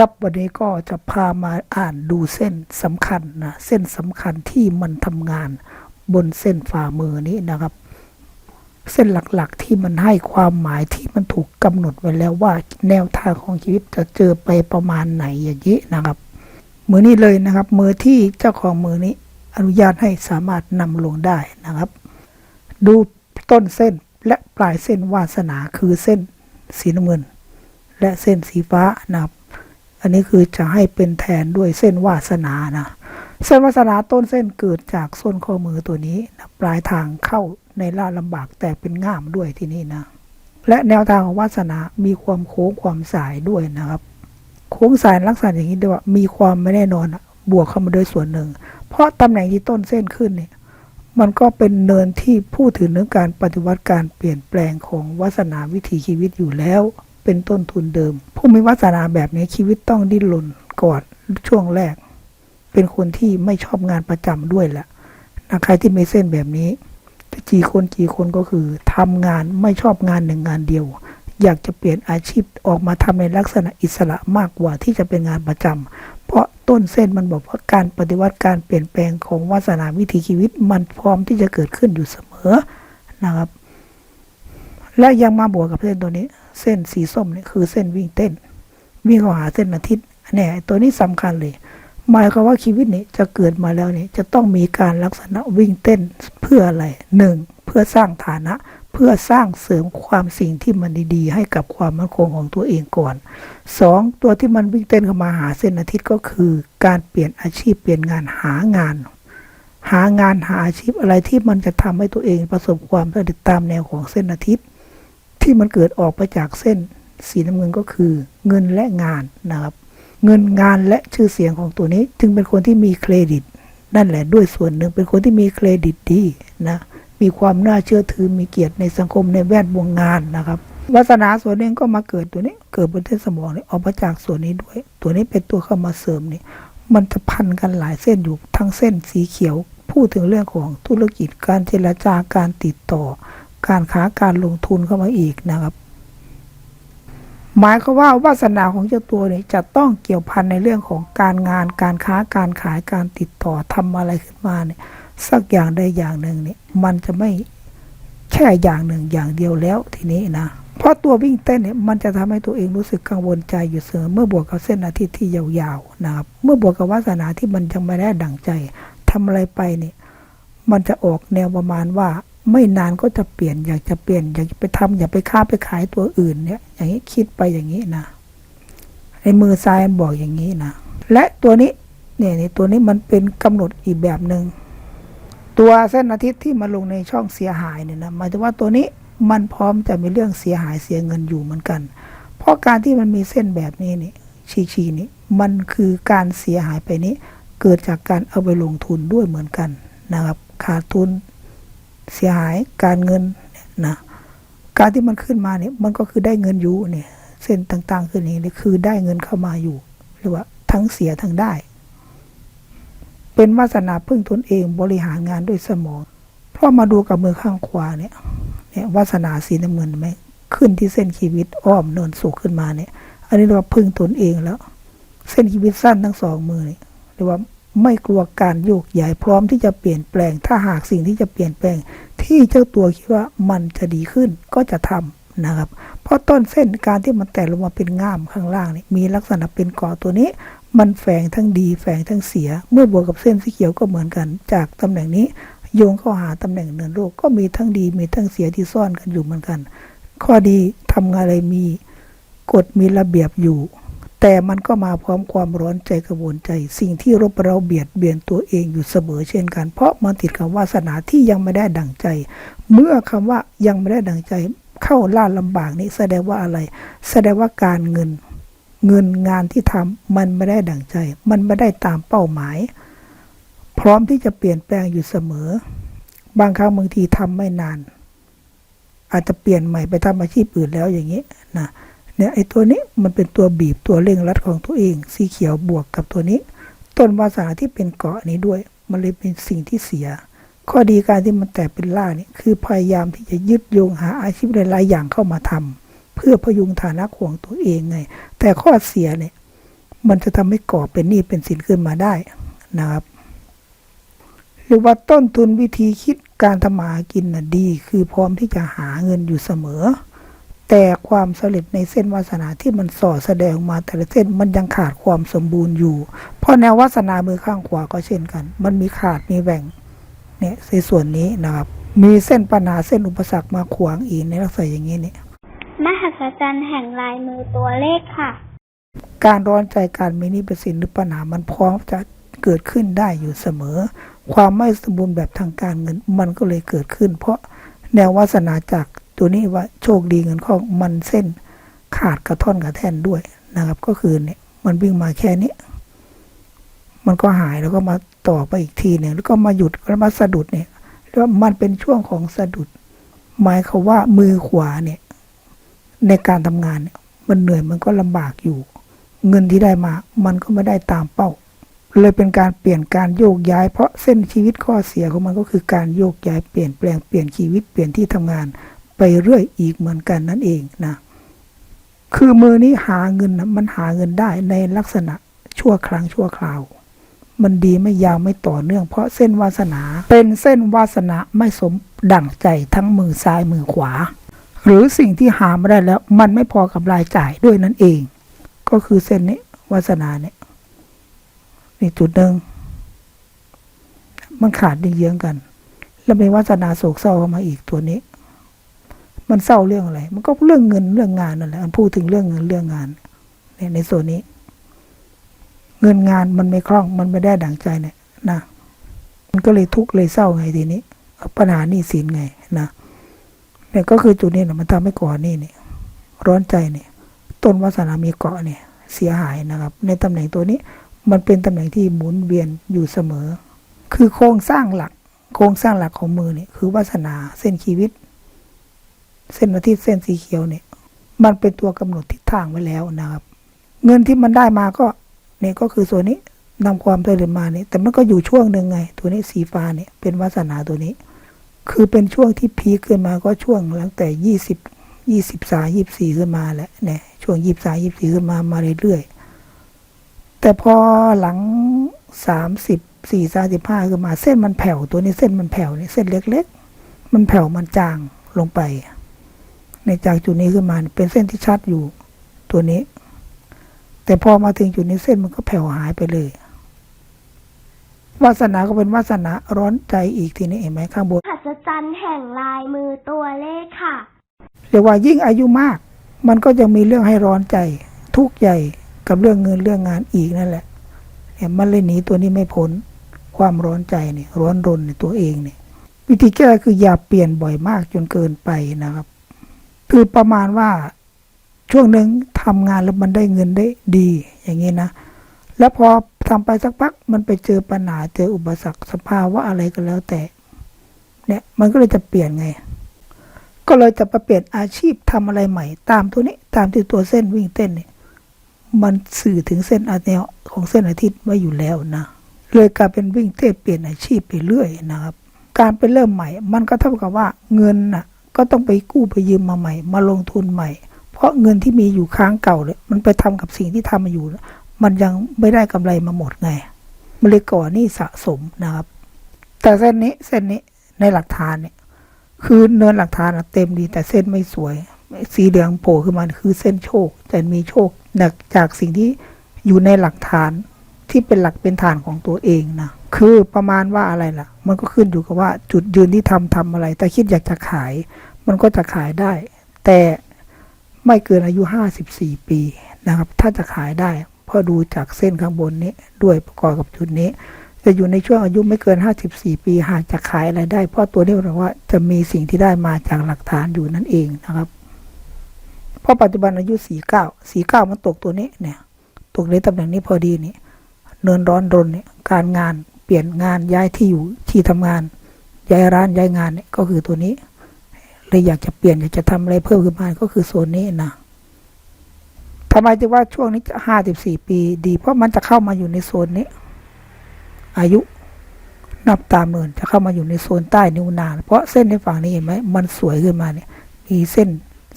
ครับวันนี้ก็จะพามาอ่านดูเส้นสำคัญนะเส้นสำคัญที่มันทำงานบนเส้นฝ่ามือนี้นะครับ เส้นหลักๆที่มันให้ความหมายที่มันถูกกำหนดไว้แล้วว่าแนวทางของชีวิตจะเจอไปประมาณไหนอย่างนี้นะครับ มือนี้เลยนะครับ มือที่เจ้าของมือนี้อนุญาตให้สามารถนำลงได้นะครับ ดูต้นเส้นและปลายเส้นวาสนาคือเส้นสีน้ำเงิน และเส้นสีฟ้านะครับ อันนี้คือจะให้เป็นแทนด้วยเส้นวาสนานะ เส้นวาสนาต้นเส้นเกิดจากส้นข้อมือตัวนี้นะปลายทางเข้าในล่าลำบากแต่เป็นง่ามด้วยที่นี่นะ และแนวทางของวาสนา มีความโค้งความสายด้วยนะครับ โค้งสายลักษณะอย่างนี้ด้วยว่ามีความไม่แน่นอนบวกเข้ามาด้วยส่วนหนึ่ง เพราะตำแหน่งที่ต้นเส้นขึ้นเนี่ยมันก็เป็นเนินที่พูดถึงเรื่องการปฏิวัติการเปลี่ยนแปลงของวาสนาวิถีชีวิตอยู่แล้ว เป็นต้นทุนเดิม ผู้มีวาสนาแบบนี้ชีวิตต้องดิ้นรนก่อนช่วงแรก เป็นคนที่ไม่ชอบงานประจำด้วยแหละนะใครที่มีเส้นแบบนี้จะกี่คนกี่คนก็คือทำงานไม่ชอบงานหนึ่งงานเดียว อยากจะเปลี่ยนอาชีพออกมาทำในลักษณะอิสระมากกว่าที่จะเป็นงานประจำเพราะต้นเส้นมันบอกว่าการปฏิวัติการเปลี่ยนแปลงของวาสนาวิถีชีวิตมันพร้อมที่จะเกิดขึ้นอยู่เสมอนะครับ และยังมาบวกกับเส้นตัวนี้ เส้นสีส้มนี่คือเส้นวิ่งเต้น วิ่งเข้าหาเส้นอาทิตย์เนี่ยตัวนี้สำคัญเลยหมายความว่าชีวิตนี้จะเกิดมาแล้วนี่จะต้องมีการลักษณะวิ่งเต้นเพื่ออะไรหนึ่งเพื่อสร้างฐานะ เพื่อสร้างเสริมความสิ่งที่มันดีๆ ให้กับความมั่นคงของตัวเองก่อนสองตัวที่มันวิ่งเต้นเข้ามาหาเส้นอาทิตย์ก็คือ การเปลี่ยนอาชีพเปลี่ยนงานหางาน หางานหาอาชีพอะไรที่มันจะทำให้ตัวเองประสบความสำเร็จตามแนวของเส้นอาทิตย์ ที่มันเกิดออกมาจากเส้นสีน้ำเงินก็คือ เงินและงานนะครับ เงินงานและชื่อเสียงของตัวนี้ จึงเป็นคนที่มีเครดิต นั่นแหละด้วยส่วนหนึ่งเป็นคนที่มีเครดิตดีนะมีความน่าเชื่อถือมีเกียรติในสังคมในแวดวงงานนะครับวาสนาส่วนหนึ่งก็มาเกิดตัวนี้ เกิดบนเส้นสมองนี่ออกมาจากส่วนนี้ด้วย ตัวนี้เป็นตัวเข้ามาเสริมนี่มันจะพันกันหลายเส้นอยู่ทั้งเส้นสีเขียว พูดถึงเรื่องของธุรกิจการเจรจาการติดต่อ การค้าการลงทุนเข้ามาอีกนะครับ หมายความว่าวาสนาของเจ้าตัวเนี่ยจะต้องเกี่ยวพันในเรื่องของการงานการค้าการขายการติดต่อทำอะไรขึ้นมาเนี่ยสักอย่างใดอย่างหนึ่งเนี่ยมันจะไม่แค่อย่างหนึ่งอย่างเดียวแล้วทีนี้นะเพราะตัววิ่งเต้นเนี่ยมันจะทำให้ตัวเองรู้สึกกังวลใจอยู่เสมอเมื่อบวกกับเส้นอาทิตย์ที่ยาวๆนะครับเมื่อบวกกับวาสนาที่มันยังไม่ได้ดั่งใจทำอะไรไปเนี่ยมันจะออกแนวประมาณว่า ไม่นานก็จะเปลี่ยน อยากจะเปลี่ยน อยากจะไปทำอย่าไปค้าไปขายตัวอื่นเนี่ย อย่างนี้คิดไปอย่างนี้นะในมือซ้ายบอกอย่างนี้นะและตัวนี้เนี่ยในตัวนี้มันเป็นกำหนดอีกแบบหนึ่งตัวเส้นอาทิตย์ที่มาลงในช่องเสียหายเนี่ยนะหมายถึงว่าตัวนี้มันพร้อมจะมีเรื่องเสียหายเสียเงินอยู่เหมือนกัน เพราะการที่มันมีเส้นแบบนี้นี่ชีชีนี้มันคือการเสียหายไปนี้ เกิดจากการเอาไปลงทุนด้วยเหมือนกันนะครับขาดทุน เสียหายการเงินนะการที่มันขึ้นมาเนี่ยมันก็คือได้เงินอยู่เนี่ย เส้นต่าง ๆ ขึ้นนี้นี่คือได้เงินเข้ามาอยู่หรือว่าทั้งเสียทั้งได้ เป็นวาสนาพึ่งตนเองบริหารงานด้วยสมอง เพราะมาดูกับมือข้างขวาเนี่ย เนี่ยวาสนาสีน้ำเงินไหมขึ้นที่เส้นชีวิตอ้อมเนินสูงขึ้นมาเนี่ย อันนี้เรียกว่าพึ่งตนเองแล้ว เส้นชีวิตสั้นทั้งสองมือเนี่ยเรียกว่า ไม่กลัวการโยกย้ายพร้อมที่จะเปลี่ยนแปลง ถ้าหากสิ่งที่จะเปลี่ยนแปลง ที่เจ้าตัวคิดว่ามันจะดีขึ้นก็จะทำนะครับ เพราะต้นเส้นการที่มันแตกลงมาเป็นง่ามข้างล่างนี่มีลักษณะเป็นกาะตัวนี้ มันแฝงทั้งดีแฝงทั้งเสีย เมื่อบวกกับเส้นสีเขียวก็เหมือนกัน จากตำแหน่งนี้ โยงเข้าหาตำแหน่งเนินโลกก็มีทั้งดีมีทั้งเสียที่ซ่อนกันอยู่เหมือนกัน ข้อดีทำอะไรมีกฎมีระเบียบอยู่ แต่มันก็มาพร้อมความร้อนใจกระวนใจ สิ่งที่รบเราเบียดเบียนตัวเองอยู่เสมอเช่นกัน เพราะมันติดกับวาสนาที่ยังไม่ได้ดั่งใจ เมื่อคำว่ายังไม่ได้ดั่งใจ เข้าล่าลำบากนี้แสดงว่าอะไร แสดงว่าการเงิน เงินงานที่ทำมันไม่ได้ดั่งใจ มันไม่ได้ตามเป้าหมาย พร้อมที่จะเปลี่ยนแปลงอยู่เสมอ บางครั้งบางทีทำไม่นาน อาจจะเปลี่ยนใหม่ไปทำอาชีพอื่นแล้วอย่างนี้นะ เนี่ยไอ้ตัวนี้มันเป็นตัวบีบตัวเร่งรัดของตัวเอง สีเขียวบวกกับตัวนี้ ต้นวาสนาที่เป็นเกาะนี้ด้วย มันเลยเป็นสิ่งที่เสีย ข้อดีการที่มันแตกเป็นล่านี่คือพยายามที่จะยึดโยงหาอาชีพหลายๆอย่างเข้ามาทำเพื่อพยุงฐานะของตัวเองไง แต่ข้อเสียเนี่ยมันจะทำให้ก่อเป็นหนี้เป็นสินขึ้นมาได้นะครับหรือว่าต้นทุนวิธีคิดการทำมาหากินน่ะดี คือพร้อมที่จะหาเงินอยู่เสมอ แต่ความสำเร็จในเส้นวาสนาที่มันส่อแสดงออกมาแต่ละเส้นมันยังขาดความสมบูรณ์อยู่ เพราะแนววาสนามือข้างขวาก็เช่นกัน มันมีขาดมีแบ่งเนี่ยในส่วนนี้นะครับ มีเส้นปัญหาเส้นอุปสรรคมาขวางอีกในลักษณะอย่างนี้เนี่ยมหัศจรรย์แห่งลายมือตัวเลขค่ะ การร้อนใจการมีหนี้เป็นสินหรือปัญหามันพร้อมจะเกิดขึ้นได้อยู่เสมอ ความไม่สมบูรณ์แบบทางการเงินมันก็เลยเกิดขึ้น เพราะแนววาสนาจาก ตัวนี้ว่าโชคดีเงินข้ามันเส้นขาดกระท่อนกระแท่นด้วยนะครับ ก็คือเนี่ยมันวิ่งมาแค่นี้ มันก็หายแล้วก็มาต่อไปอีกทีหนึ่งแล้วก็มาหยุดแล้วมาสะดุดเนี่ยแล้วมันเป็นช่วงของสะดุด หมายเขาว่ามือขวาเนี่ย ในการทำงานเนี่ย มันเหนื่อยมันก็ลำบากอยู่ เงินที่ได้มา มันก็ไม่ได้ตามเป้า เลยเป็นการเปลี่ยนการโยกย้าย เพราะเส้นชีวิตข้อเสียของมันก็คือการโยกย้ายเปลี่ยนแปลงเปลี่ยนชีวิตเปลี่ยนที่ทำงาน ไปเรื่อยอีกเหมือนกันนั่นเองนะ คือมือนี้หาเงินนะมันหาเงินได้ในลักษณะชั่วครั้งชั่วคราว มันดีไม่ยาวไม่ต่อเนื่อง เพราะเส้นวาสนา เป็นเส้นวาสนาไม่สมดั่งใจทั้งมือซ้ายมือขวา หรือสิ่งที่หามาได้แล้ว มันไม่พอกับรายจ่ายด้วยนั่นเอง ก็คือเส้นนี้วาสนาเนี่ยนี่จุดหนึ่งมันขาดเยื้องกัน แล้วมีวาสนาโศกเศร้าเข้ามาอีกตัวนี้ มันเศร้าเรื่องอะไร มันก็เรื่องเงินเรื่องงานนั่นแหละมันพูดถึงเรื่องเงินเรื่องงานเนี่ยในส่วนนี้ เงินงานมันไม่คล่องมันไม่ได้ดั่งใจเนี่ยนะมันก็เลยทุกข์เลยเศร้าไงทีนี้ปัญหานี้สินไงนะเนี่ยก็คือจุดนี้นะมันทำให้ก่อนนี่เนี่ยร้อนใจเนี่ยต้นวาสนามีเกาะเนี่ย เสียหายนะครับ ในตำแหน่งตัวนี้ มันเป็นตำแหน่งที่หมุนเวียนอยู่เสมอ คือโครงสร้างหลัก โครงสร้างหลักของมือเนี่ยคือวาสนาเส้นชีวิต เส้นอาทิตย์เส้นสีเขียวเนี่ย มันเป็นตัวกำหนดทิศทางไว้แล้วนะครับ เงินที่มันได้มาก็เนี่ยก็คือส่วนนี้นำความสำเร็จมาเนี่ยแต่มันก็อยู่ช่วงหนึ่งไง ตัวนี้สีฟ้าเนี่ยเป็นวาสนาตัวนี้ คือเป็นช่วงที่พีคขึ้นมาก็ช่วงหลังแต่ยี่สิบยี่สิบสามยี่สี่ขึ้นมาแหละเนี่ยช่วงยี่สามยี่สี่ขึ้นมามาเรื่อยๆแต่พอหลังสามสิบสี่สามสิบห้าขึ้นมา เส้นมันแผ่วตัวนี้เส้นมันแผ่วเนี่ยเส้นเล็ก ๆ มันแผ่วมันจางลงไป ในจากจุดนี้ขึ้นมาเนี่ยเป็นเส้นที่ชัดอยู่ตัวนี้ แต่พอมาถึงจุดนี้เส้นมันก็แผ่วหายไปเลยวาสนาก็เป็นวาสนาร้อนใจอีกทีนี้เห็นไหมข้างบนมหัศจรรย์แห่งลายมือตัวเลขค่ะเรียกว่ายิ่งอายุมาก มันก็จะมีเรื่องให้ร้อนใจ ทุกข์ใหญ่กับเรื่องเงินเรื่องงานอีกนั่นแหละเนี่ยมันเลยหนีตัวนี้ไม่พ้นความร้อนใจเนี่ยร้อนรนในตัวเองเนี่ยวิธีแก้คืออย่าเปลี่ยนบ่อยมากจนเกินไปนะครับ คือประมาณว่าช่วงหนึ่งทำงานแล้วมันได้เงินได้ดี อย่างนี้นะ แล้วพอทำไปสักพักมันไปเจอปัญหาเจออุปสรรคสภาวะอะไรก็แล้วแต่ เนี่ยมันก็เลยจะเปลี่ยนไง ก็เลยจะมาเปลี่ยนอาชีพทำอะไรใหม่ ตามตัวนี้ตามที่ตัวเส้นวิ่งเต้นเนี่ยมันสื่อถึงเส้นอาแนวของเส้นอาทิตย์ไว้อยู่แล้วนะเลยกลายเป็นวิ่งเต้นเปลี่ยนอาชีพไปเรื่อยนะครับ การไปเริ่มใหม่ มันก็เท่ากับว่าเงินน่ะ ก็ต้องไปกู้ไปยืมมาใหม่ มาลงทุนใหม่ เพราะเงินที่มีอยู่ค้างเก่าเนี่ยมันไปทำกับสิ่งที่ทำมาอยู่ มันยังไม่ได้กำไรมาหมดไงมันเลยก่อหนี้สะสมนะครับ แต่เส้นนี้เส้นนี้ในหลักฐานเนี่ยคือเนินหลักฐานเต็มดี แต่เส้นไม่สวย สีเหลืองโผล่ขึ้นมาคือเส้นโชค แต่มีโชคจากจากสิ่งที่อยู่ในหลักฐานที่เป็นหลักเป็นฐานของตัวเองนะคือประมาณว่าอะไรล่ะ มันก็ขึ้นอยู่กับว่าจุดยืนที่ทำทำอะไร แต่คิดอยากจะขาย มันก็จะขายได้ แต่ไม่เกินอายุห้าสิบสี่ปีนะครับ ถ้าจะขายได้เพราะดูจากเส้นข้างบนนี้ด้วยประกอบกับจุดนี้ จะอยู่ในช่วงอายุไม่เกิน 54 ปี หากจะขายอะไรได้ เพราะตัวนี้เราว่าจะมีสิ่งที่ได้มาจากหลักฐานอยู่นั่นเองนะครับเพราะปัจจุบันอายุ 49 49 มันตกตัวนี้เนี่ย ตกในตำแหน่งนี้พอดีนี่เนินร้อนรนเนี่ย การงานเปลี่ยนงานย้ายที่อยู่ที่ทำงาน ย้ายร้านย้ายงานเนี่ยก็คือตัวนี้ เลยอยากจะเปลี่ยนอยากจะทำอะไรเพิ่มขึ้นมาก็คือโซนนี้นะทำไมจึงว่าช่วงนี้จะ54ปีดี เพราะมันจะเข้ามาอยู่ในโซนนี้ อายุนับตามเนินจะเข้ามาอยู่ในโซนใต้นิ้วนางเพราะเส้นในฝั่งนี้เห็นไหมมันสวยขึ้นมาเนี่ยมีเส้น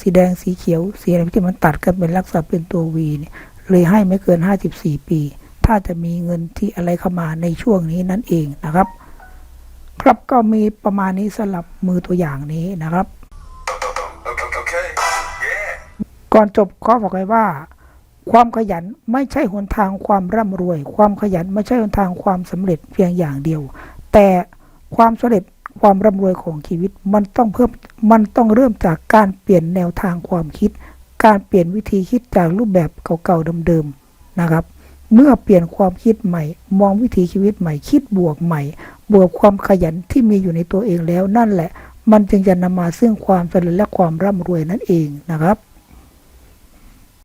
สีแดงสีเขียว สีอะไรที่มันตัดกันเป็นลักษณะเป็นตัววีเนี่ยเลยให้ไม่เกิน54ปี ถ้าจะมีเงินที่อะไรเข้ามาในช่วงนี้นั่นเองนะครับ ครับก็มีประมาณนี้สำหรับมือตัวอย่างนี้นะครับ ก่อนจบขอบอกไว้ว่า ความขยันไม่ใช่หนทางความร่ำรวย ความขยันไม่ใช่หนทางความสำเร็จเพียงอย่างเดียว แต่ความสำเร็จความร่ำรวยของชีวิตมันต้องเพิ่มมันต้องเริ่มจากการเปลี่ยนแนวทางความคิด การเปลี่ยนวิธีคิดจากรูปแบบเก่าๆเดิมๆนะครับ เมื่อเปลี่ยนความคิดใหม่ มองวิถีชีวิตใหม่คิดบวกใหม่ บวกความขยันที่มีอยู่ในตัวเองแล้วนั่นแหละ มันจึงจะนำมาซึ่งความสำเร็จและความร่ำรวยนั่นเองนะครับ